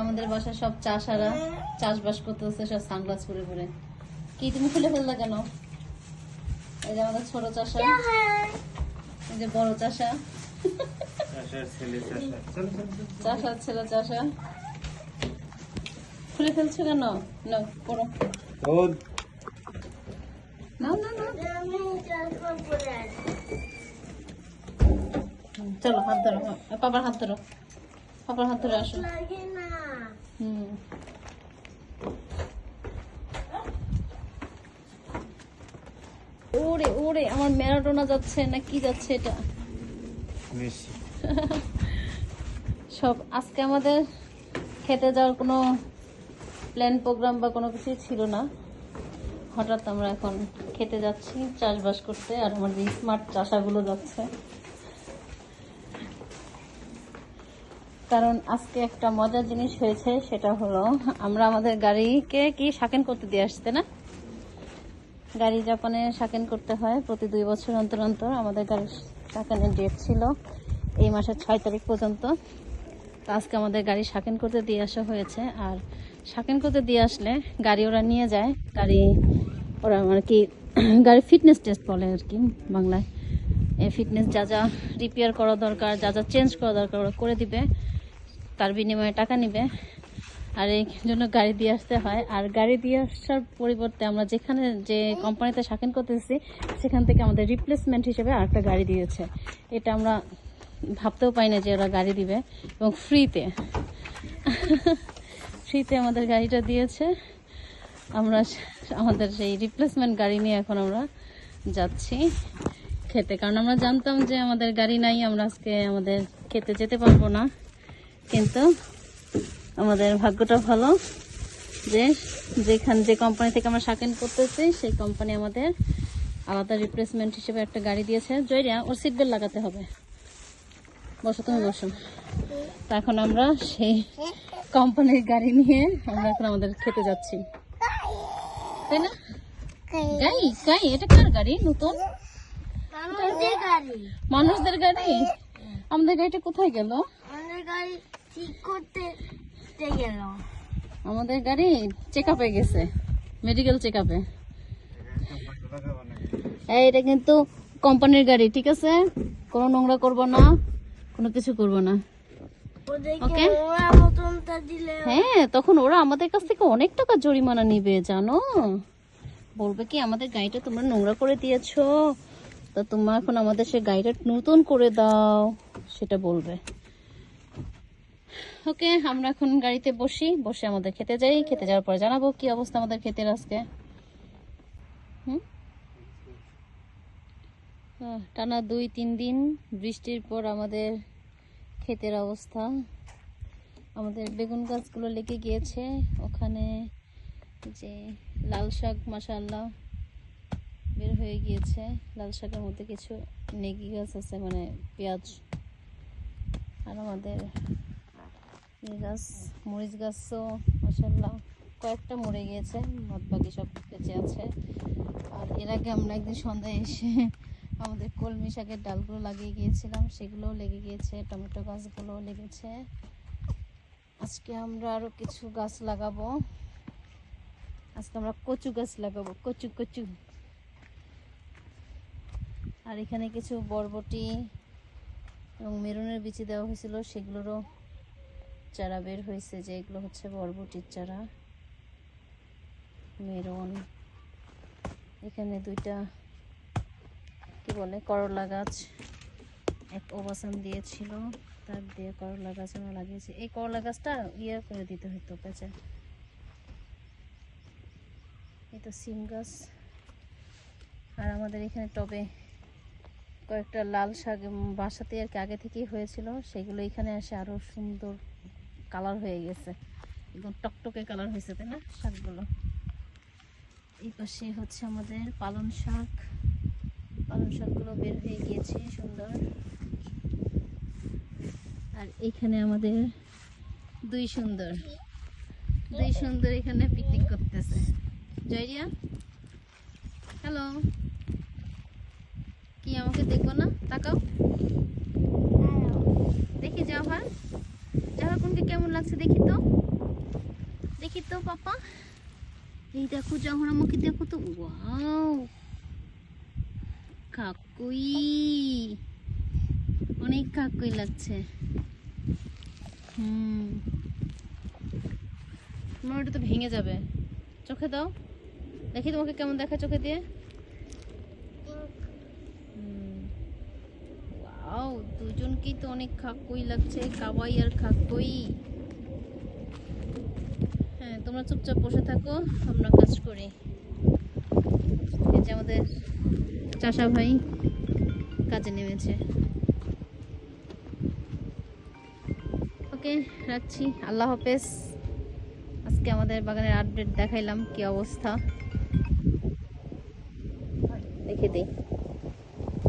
আমাদের বাসায় সব চাষারা চাষবাস করতেছে সব সানগ্লাস পরে পরে কি তুমি খুলে ফেললা কেন? এই যে আমাদের ছোট চাষা। এই যে বড় চাষা। চাষার ছেলে চাষা। খুলে ফেলছো কেন? না পড়ো। না না না চলো হাত ধরো। পাপার হাত ধরো। পাপার হাত ধরে আসো। হুম। ওরে ওরে আমার ম্যারাডোনা যাচ্ছে না কি যাচ্ছে এটা? মেসি। সব আজকে আমাদের খেতে যাওয়ার কোনো প্ল্যান প্রোগ্রাম বা কোনো কিছুই ছিল না। হঠাৎ আমরা এখন খেতে যাচ্ছি চাষবাস করতে আর আমার যে স্মার্ট চাষাগুলো যাচ্ছে। কারণ আজকে একটা মজার জিনিস হয়েছে, সেটা হলো আমরা আমাদের গাড়িকে কি শাকেন করতে দিয়ে আসতে না? গাড়ি জাপানে শাকেন করতে হয় প্রতি দুই বছর অন্তর অন্তর। আমাদের গাড়ির শাকেনের ডেট ছিল এই মাসের ছয় তারিখ পর্যন্ত। তো আজকে আমাদের গাড়ি শাকেন করতে দিয়ে আসা হয়েছে। আর শাকেন করতে দিয়ে আসলে গাড়ি ওরা নিয়ে যায়। গাড়ি ওরা আর কি, গাড়ির ফিটনেস টেস্ট বলে আর কি বাংলায়। ফিটনেস যা যা রিপেয়ার করা দরকার, যা যা চেঞ্জ করা দরকার ওরা করে দিবে। তার বিনিময়ে টাকা নিবে। আর এই জন্য গাড়ি দিয়ে আসতে হয়। আর গাড়ি দিয়ে আসার পরিবর্তে আমরা যেখানে যে কোম্পানিতে শাকেন করতেছি, সেখান থেকে আমাদের রিপ্লেসমেন্ট হিসেবে আরেকটা গাড়ি দিয়েছে। এটা আমরা ভাবতেও পাই না যে ওরা গাড়ি দিবে। এবং ফ্রিতে ফ্রিতে আমাদের গাড়িটা দিয়েছে। আমরা আমাদের সেই রিপ্লেসমেন্ট গাড়ি নিয়ে এখন আমরা যাচ্ছি খেতে। কারণ আমরা জানতাম যে আমাদের গাড়ি নাই, আমরা আজকে আমাদের খেতে যেতে পারব না। কিন্তু আমাদের ভাগ্যটা ভালো যে যেখান যে কোম্পানি থেকে আমরা শাকেন করতেছি সেই কোম্পানি আমাদের আলাদা রিপ্লেসমেন্ট হিসেবে একটা গাড়ি দিয়েছে। জয়রিয়া ওর সিট বেল্ট লাগাতে হবে। বসো তুমি বসো। তো এখন আমরা সেই কোম্পানির গাড়ি নিয়ে আমরা এখন আমাদের খেতে যাচ্ছি। তাই না? গাড়ি গাড়ি এটা কার গাড়ি? নতুন? মানুষদের গাড়ি। আমাদের গাড়িটা কোথায় গেল? ঠিক করতে গেল। আমাদের গাড়ি চেক আপে গেছে। মেডিকেল চেক আপে এটা কিন্তু কোম্পানির গাড়ি ঠিক আছে? কোনো নোংরা করব না কোনো কিছু করব না। দিলে হ্যাঁ তখন ওরা আমাদের কাছ থেকে অনেক টাকা জরিমানা নিবে জানো? বলবে কি আমাদের গাড়িটা তোমরা নোংরা করে দিয়েছ তা তোমরা এখন আমাদের সে গাড়িটা নতুন করে দাও সেটা বলবে। ওকে, আমরা এখন গাড়িতে বসি, বসে আমাদের খেতে যাই। খেতে যাওয়ার পরে জানাব কি অবস্থা আমাদের খেতের আজকে। হুম? টানা দুই, তিন দিন বৃষ্টির পর আমাদের ক্ষেতের অবস্থা। আমাদের বেগুন গাছগুলো লেগে গিয়েছে। ওখানে যে লাল শাক মাসাল্লাহ বের হয়ে গিয়েছে। লাল শাকের মধ্যে কিছু নেগি গাছ আছে মানে পেঁয়াজ। আর আমাদের এই গাছ, মরিচ গাছও মাসাল্লাহ কয়েকটা মরে গিয়েছে বাদ বাকি সব বেঁচে আছে। আর এর আগে আমরা একদিন সন্ধ্যায় এসে আমাদের কলমি শাকের ডালগুলো লাগিয়ে গিয়েছিলাম, সেগুলোও লেগে গিয়েছে, টমেটো গাছগুলোও লেগেছে। আজকে আমরা আরও কিছু গাছ লাগাবো। আজকে আমরা কচু গাছ লাগাবো, কচু কচু। আর এখানে কিছু বরবটি এবং মেরুনের বিচি দেওয়া হয়েছিল, সেগুলোরও চারা বের হয়েছে যে এগুলো হচ্ছে বরবটির চারা মেরন। এখানে দুইটা, কি বলে, করলা গাছ। এক অবসান দিয়েছিল তার দিয়ে করলা গাছ আমরা লাগিয়েছি। এই করলা গাছটা ইয়ে করে দিতে হতো পেঁচে। তো সিম গাছ। আর আমাদের এখানে টবে কয়েকটা লাল শাক বাসাতে আর কি আগে থেকেই হয়েছিল, সেগুলো এখানে এসে আরও সুন্দর কালার হয়ে গেছে। একদম টকটকে কালার হয়েছে তাই না? শাকগুলো। এই পাশে হচ্ছে আমাদের পালং শাক। পালং শাকগুলো বের হয়ে গিয়েছে সুন্দর। আর এখানে আমাদের দুই সুন্দর। দুই সুন্দর এখানে পিকনিক করতেছে। জয়রিয়া হ্যালো কি আমাকে দেখব না? তাকাও। দেখি যাও হ্যাঁ যাও কেমন লাগছে দেখি তো? দেখি তো, পাপা। এই দেখো জাহরামুখী দেখো তো, ওয়াও। কাকুই। অনেক কাকুই লাগছে। হুম। তোমার ওটা তো ভেঙে যাবে। চোখে দাও। দেখি তোমাকে কেমন দেখা চোখে দিয়ে। ওয়াও, দুজনকেই তো অনেক খাকুই লাগছে, কাওয়াই আর খাকুই হ্যাঁ তোমরা চুপচাপ বসে থাকো, আমরা কাজ করি। এই যে আমাদের চাষা ভাই কাজে নেমেছে। ওকে, রাখছি, আল্লাহ হাফেজ। আজকে আমাদের বাগানের আপডেট দেখাইলাম কি অবস্থা। দেখে দিই।